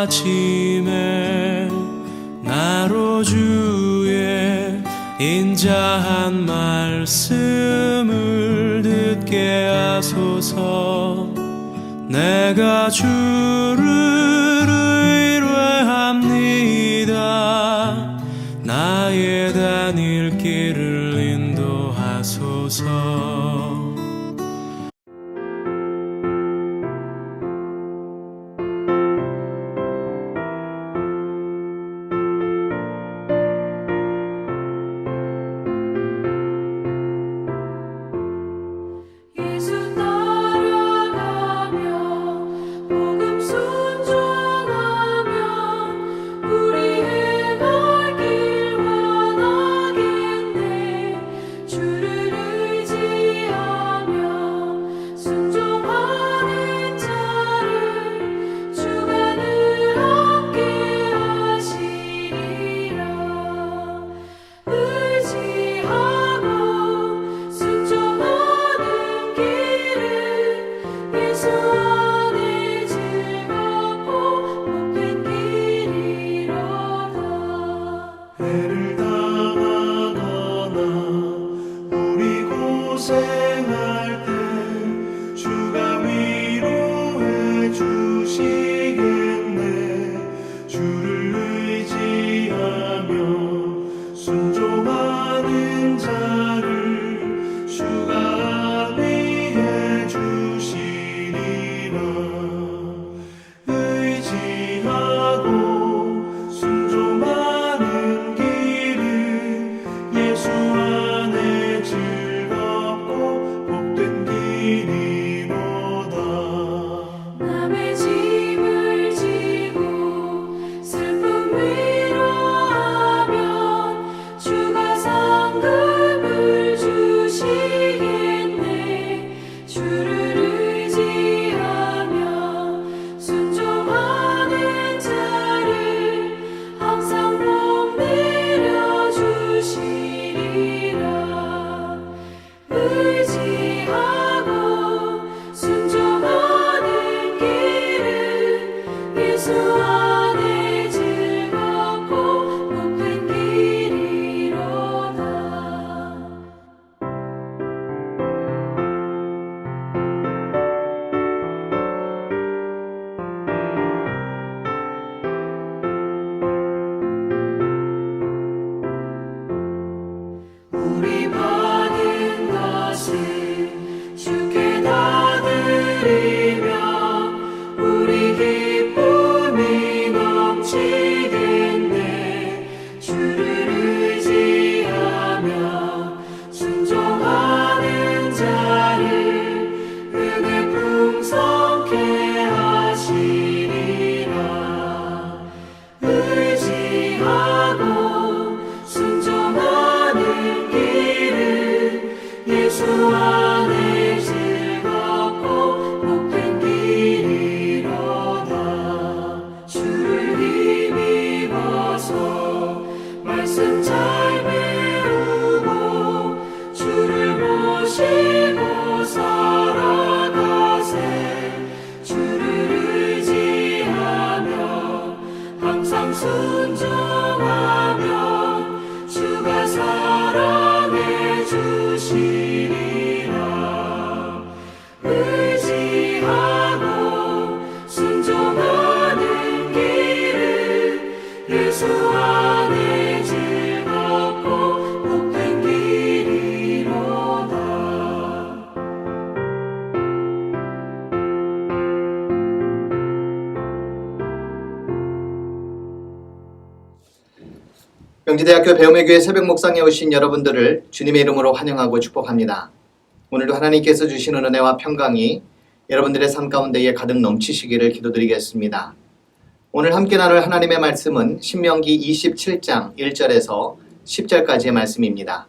아침에 나로 주의 인자한 말씀을 듣게 하소서. 내가 주를 의뢰합니다. 나의 다닐 길 순종하는 자를 주가 주시리 영지대학교 배움의 교회 새벽 목상에 오신 여러분들을 주님의 이름으로 환영하고 축복합니다. 오늘도 하나님께서 주시는 은혜와 평강이 여러분들의 삶 가운데에 가득 넘치시기를 기도드리겠습니다. 오늘 함께 나눌 하나님의 말씀은 신명기 27장 1절에서 10절까지의 말씀입니다.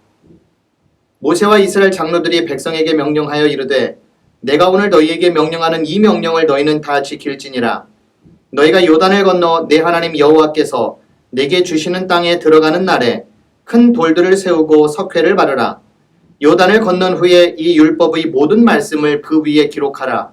모세와 이스라엘 장로들이 백성에게 명령하여 이르되 내가 오늘 너희에게 명령하는 이 명령을 너희는 다 지킬지니라 너희가 요단을 건너 내 하나님 여호와께서 내게 주시는 땅에 들어가는 날에 큰 돌들을 세우고 석회를 바르라. 요단을 건넌 후에 이 율법의 모든 말씀을 그 위에 기록하라.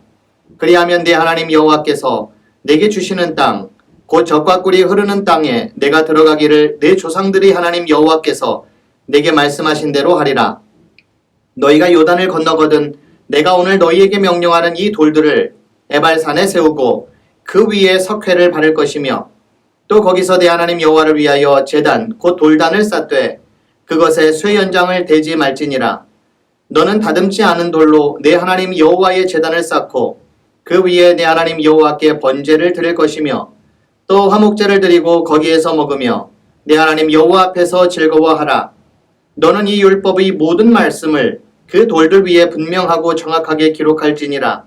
그리하면 내 하나님 여호와께서 내게 주시는 땅곧 젖과 꿀이 흐르는 땅에 내가 들어가기를 내 조상들이 하나님 여호와께서 내게 말씀하신 대로 하리라. 너희가 요단을 건너거든 내가 오늘 너희에게 명령하는 이 돌들을 에발산에 세우고 그 위에 석회를 바를 것이며 또 거기서 내 하나님 여호와를 위하여 제단 곧 돌단을 쌓되 그것에 쇠 연장을 대지 말지니라. 너는 다듬지 않은 돌로 내 하나님 여호와의 제단을 쌓고 그 위에 내 하나님 여호와께 번제를 드릴 것이며 또 화목제를 드리고 거기에서 먹으며 내 하나님 여호와 앞에서 즐거워하라. 너는 이 율법의 모든 말씀을 그 돌들 위에 분명하고 정확하게 기록할지니라.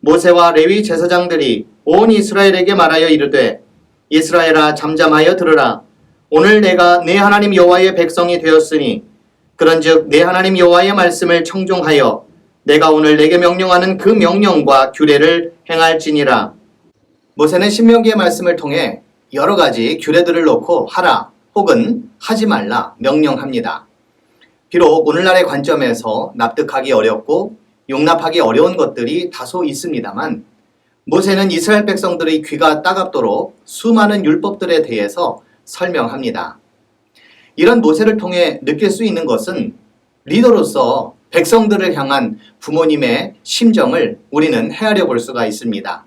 모세와 레위 제사장들이 온 이스라엘에게 말하여 이르되 이스라엘아 잠잠하여 들으라. 오늘 내가 내 하나님 여호와의 백성이 되었으니 그런즉 내 하나님 여호와의 말씀을 청종하여 내가 오늘 내게 명령하는 그 명령과 규례를 행할지니라. 모세는 신명기의 말씀을 통해 여러 가지 규례들을 놓고 하라 혹은 하지 말라 명령합니다. 비록 오늘날의 관점에서 납득하기 어렵고 용납하기 어려운 것들이 다소 있습니다만 모세는 이스라엘 백성들의 귀가 따갑도록 수많은 율법들에 대해서 설명합니다. 이런 모세를 통해 느낄 수 있는 것은 리더로서 백성들을 향한 부모님의 심정을 우리는 헤아려 볼 수가 있습니다.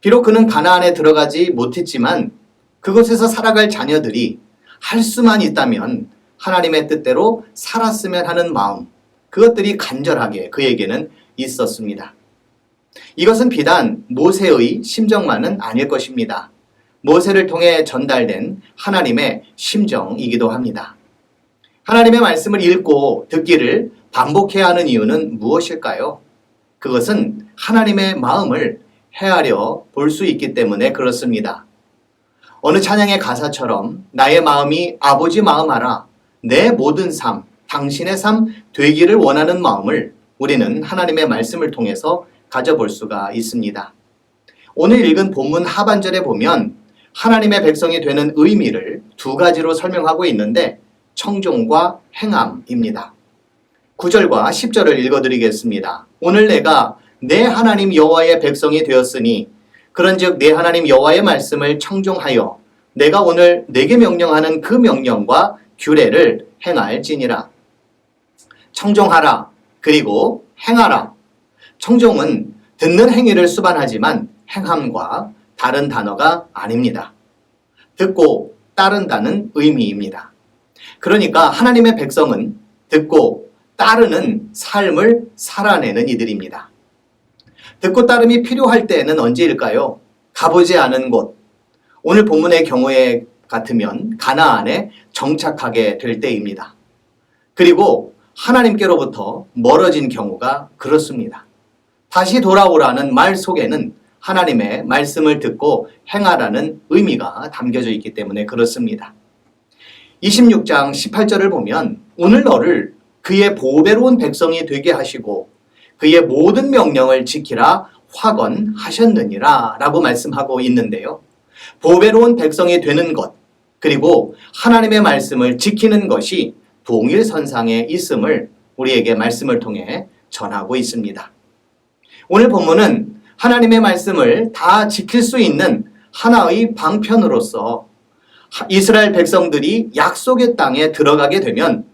비록 그는 가나안에 들어가지 못했지만 그곳에서 살아갈 자녀들이 할 수만 있다면 하나님의 뜻대로 살았으면 하는 마음, 그것들이 간절하게 그에게는 있었습니다. 이것은 비단 모세의 심정만은 아닐 것입니다. 모세를 통해 전달된 하나님의 심정이기도 합니다. 하나님의 말씀을 읽고 듣기를 반복해야 하는 이유는 무엇일까요? 그것은 하나님의 마음을 헤아려 볼 수 있기 때문에 그렇습니다. 어느 찬양의 가사처럼 나의 마음이 아버지 마음 알아 내 모든 삶, 당신의 삶 되기를 원하는 마음을 우리는 하나님의 말씀을 통해서 가져볼 수가 있습니다. 오늘 읽은 본문 하반절에 보면 하나님의 백성이 되는 의미를 두 가지로 설명하고 있는데 청종과 행함입니다. 9절과 10절을 읽어드리겠습니다. 오늘 내가 내 하나님 여호와의 백성이 되었으니 그런즉 내 하나님 여호와의 말씀을 청종하여 내가 오늘 내게 명령하는 그 명령과 규례를 행할지니라. 청종하라 그리고 행하라. 청종은 듣는 행위를 수반하지만 행함과 다른 단어가 아닙니다. 듣고 따른다는 의미입니다. 그러니까 하나님의 백성은 듣고 따르는 삶을 살아내는 이들입니다. 듣고 따름이 필요할 때는 언제일까요? 가보지 않은 곳. 오늘 본문의 경우에 같으면 가나안에 정착하게 될 때입니다. 그리고 하나님께로부터 멀어진 경우가 그렇습니다. 다시 돌아오라는 말 속에는 하나님의 말씀을 듣고 행하라는 의미가 담겨져 있기 때문에 그렇습니다. 26장 18절을 보면 오늘 너를 그의 보배로운 백성이 되게 하시고 그의 모든 명령을 지키라 확언하셨느니라 라고 말씀하고 있는데요. 보배로운 백성이 되는 것 그리고 하나님의 말씀을 지키는 것이 동일선상에 있음을 우리에게 말씀을 통해 전하고 있습니다. 오늘 본문은 하나님의 말씀을 다 지킬 수 있는 하나의 방편으로서 이스라엘 백성들이 약속의 땅에 들어가게 되면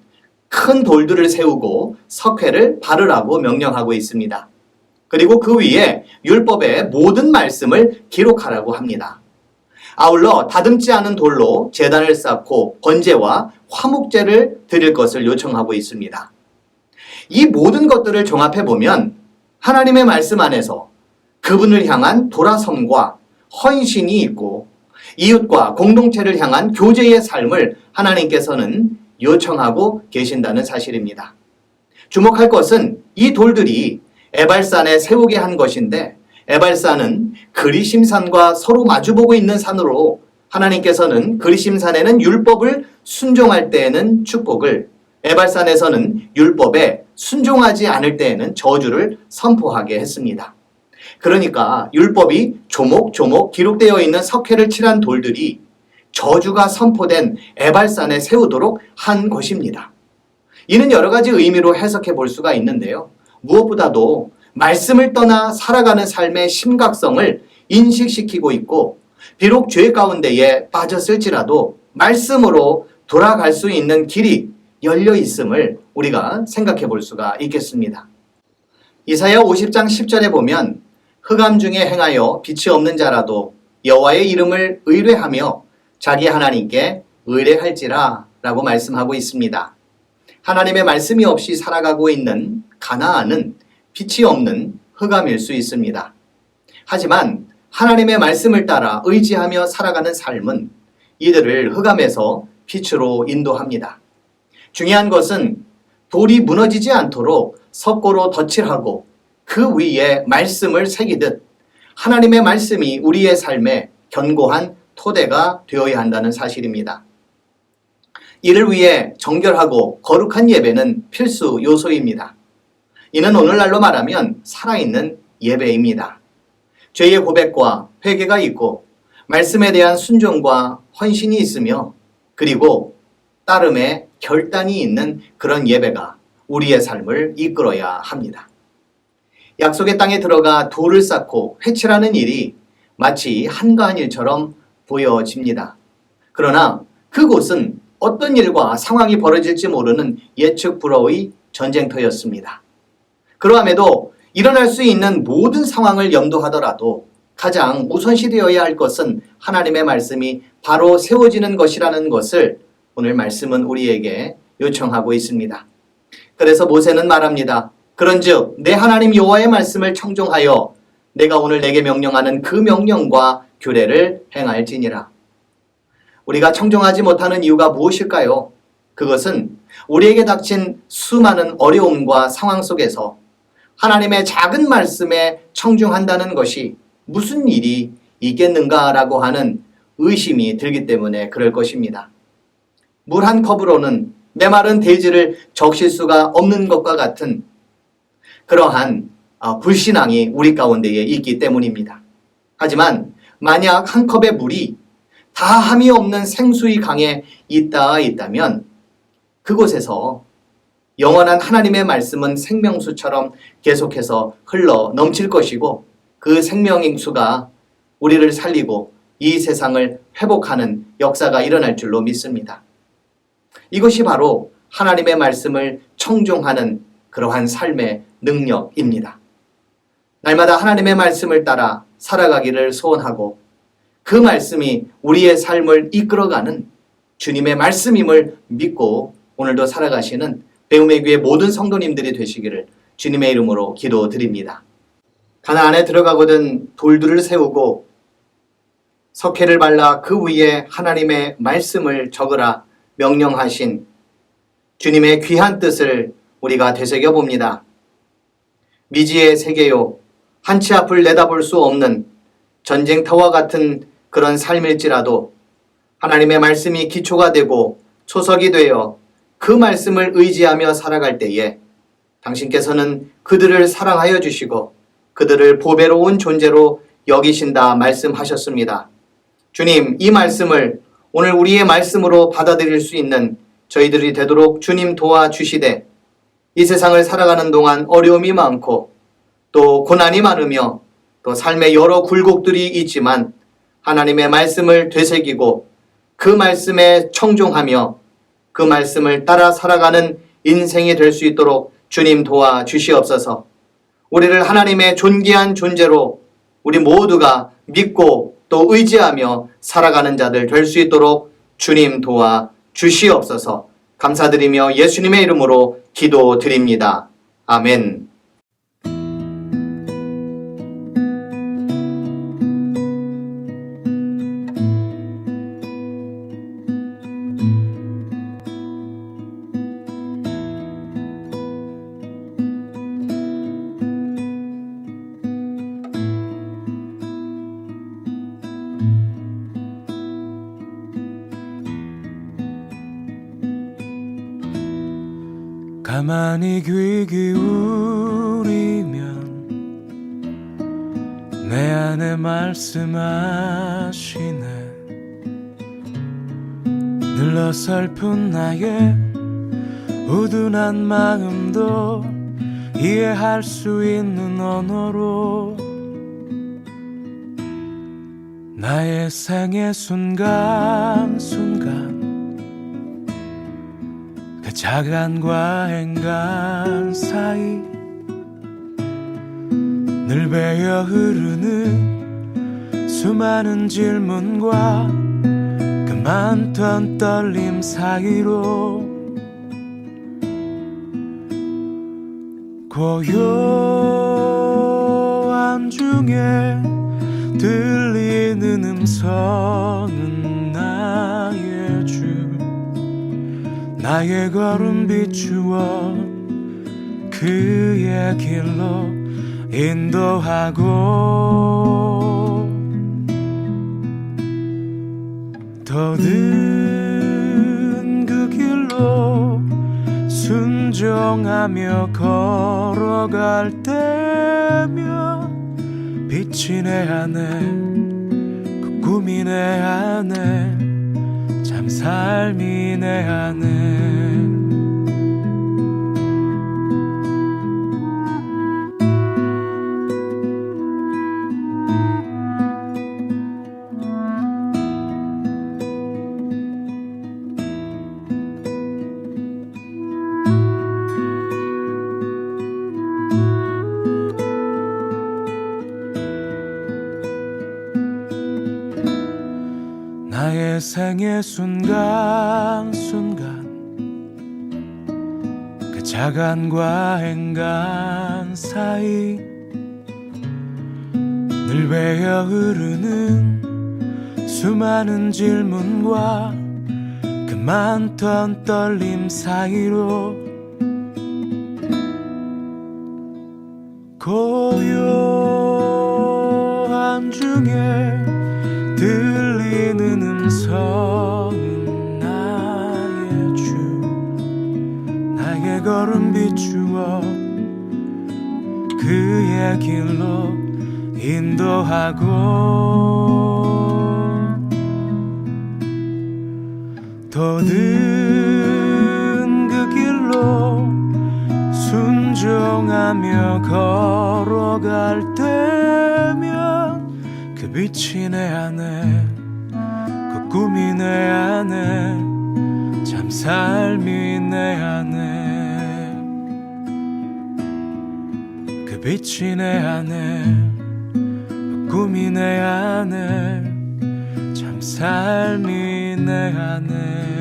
큰 돌들을 세우고 석회를 바르라고 명령하고 있습니다. 그리고 그 위에 율법의 모든 말씀을 기록하라고 합니다. 아울러 다듬지 않은 돌로 재단을 쌓고 번제와 화목제를 드릴 것을 요청하고 있습니다. 이 모든 것들을 종합해 보면 하나님의 말씀 안에서 그분을 향한 돌아섬과 헌신이 있고 이웃과 공동체를 향한 교제의 삶을 하나님께서는 요청하고 계신다는 사실입니다. 주목할 것은 이 돌들이 에발산에 세우게 한 것인데 에발산은 그리심산과 서로 마주보고 있는 산으로 하나님께서는 그리심산에는 율법을 순종할 때에는 축복을 에발산에서는 율법에 순종하지 않을 때에는 저주를 선포하게 했습니다. 그러니까 율법이 조목조목 기록되어 있는 석회를 칠한 돌들이 저주가 선포된 에발산에 세우도록 한 것입니다. 이는 여러 가지 의미로 해석해 볼 수가 있는데요. 무엇보다도 말씀을 떠나 살아가는 삶의 심각성을 인식시키고 있고 비록 죄 가운데에 빠졌을지라도 말씀으로 돌아갈 수 있는 길이 열려 있음을 우리가 생각해 볼 수가 있겠습니다. 이사야 50장 10절에 보면 흑암 중에 행하여 빛이 없는 자라도 여호와의 이름을 의뢰하며 자기 하나님께 의뢰할지라 라고 말씀하고 있습니다. 하나님의 말씀이 없이 살아가고 있는 가나안은 빛이 없는 흑암일 수 있습니다. 하지만 하나님의 말씀을 따라 의지하며 살아가는 삶은 이들을 흑암에서 빛으로 인도합니다. 중요한 것은 돌이 무너지지 않도록 석고로 덧칠하고 그 위에 말씀을 새기듯 하나님의 말씀이 우리의 삶에 견고한 토대가 되어야 한다는 사실입니다. 이를 위해 정결하고 거룩한 예배는 필수 요소입니다. 이는 오늘날로 말하면 살아있는 예배입니다. 죄의 고백과 회개가 있고 말씀에 대한 순종과 헌신이 있으며 그리고 따름의 결단이 있는 그런 예배가 우리의 삶을 이끌어야 합니다. 약속의 땅에 들어가 돌을 쌓고 회칠하는 일이 마치 한가한 일처럼 보여집니다. 그러나 그곳은 어떤 일과 상황이 벌어질지 모르는 예측 불허의 전쟁터였습니다. 그러함에도 일어날 수 있는 모든 상황을 염두하더라도 가장 우선시 되어야 할 것은 하나님의 말씀이 바로 세워지는 것이라는 것을 오늘 말씀은 우리에게 요청하고 있습니다. 그래서 모세는 말합니다. 그런즉 내 하나님 여호와의 말씀을 청종하여 내가 오늘 내게 명령하는 그 명령과 규례를 행할지니라. 우리가 청종하지 못하는 이유가 무엇일까요? 그것은 우리에게 닥친 수많은 어려움과 상황 속에서 하나님의 작은 말씀에 청중한다는 것이 무슨 일이 있겠는가라고 하는 의심이 들기 때문에 그럴 것입니다. 물 한 컵으로는 메마른 대지를 적실 수가 없는 것과 같은 그러한 아, 불신앙이 우리 가운데에 있기 때문입니다. 하지만 만약 한 컵의 물이 다함이 없는 생수의 강에 있다 있다면 그곳에서 영원한 하나님의 말씀은 생명수처럼 계속해서 흘러 넘칠 것이고 그 생명수가 우리를 살리고 이 세상을 회복하는 역사가 일어날 줄로 믿습니다. 이것이 바로 하나님의 말씀을 청종하는 그러한 삶의 능력입니다. 날마다 하나님의 말씀을 따라 살아가기를 소원하고 그 말씀이 우리의 삶을 이끌어가는 주님의 말씀임을 믿고 오늘도 살아가시는 배움의 교회 모든 성도님들이 되시기를 주님의 이름으로 기도드립니다. 가나안에 들어가거든 돌들을 세우고 석회를 발라 그 위에 하나님의 말씀을 적으라 명령하신 주님의 귀한 뜻을 우리가 되새겨 봅니다. 미지의 세계요 한치 앞을 내다볼 수 없는 전쟁터와 같은 그런 삶일지라도 하나님의 말씀이 기초가 되고 초석이 되어 그 말씀을 의지하며 살아갈 때에 당신께서는 그들을 사랑하여 주시고 그들을 보배로운 존재로 여기신다 말씀하셨습니다. 주님, 이 말씀을 오늘 우리의 말씀으로 받아들일 수 있는 저희들이 되도록 주님 도와주시되 이 세상을 살아가는 동안 어려움이 많고 또 고난이 많으며 또 삶의 여러 굴곡들이 있지만 하나님의 말씀을 되새기고 그 말씀에 청종하며 그 말씀을 따라 살아가는 인생이 될 수 있도록 주님 도와 주시옵소서. 우리를 하나님의 존귀한 존재로 우리 모두가 믿고 또 의지하며 살아가는 자들 될 수 있도록 주님 도와 주시옵소서. 감사드리며 예수님의 이름으로 기도드립니다. 아멘. 내 안에 말씀하시네. 늘러 설픈 나의 우둔한 마음도 이해할 수 있는 언어로 나의 생의 순간순간 그 자간과 행간 사이 늘 베어 흐르는 수많은 질문과 그 많던 떨림 사이로 고요한 중에 들리는 음성은 나의 주 나의 걸음 비추어 그의 길로 인도하고 더든 그 길로 순종하며 걸어갈 때면 빛이 내 안에 그 꿈이 내 안에 참 삶이 내 안에 생의 순간순간. 그 자간과 행간 사이 늘 베어 흐르는 수많은 질문과 그 많던 떨림 사이로 비추어 그의 길로 인도하고 더든 그 길로 순종하며 걸어갈 때면 그 빛이 내 안에 그 꿈이 내 안에 참 삶이 내 안에 그 빛이 내 안에 그 꿈이 내 안에 참 삶이 내 안에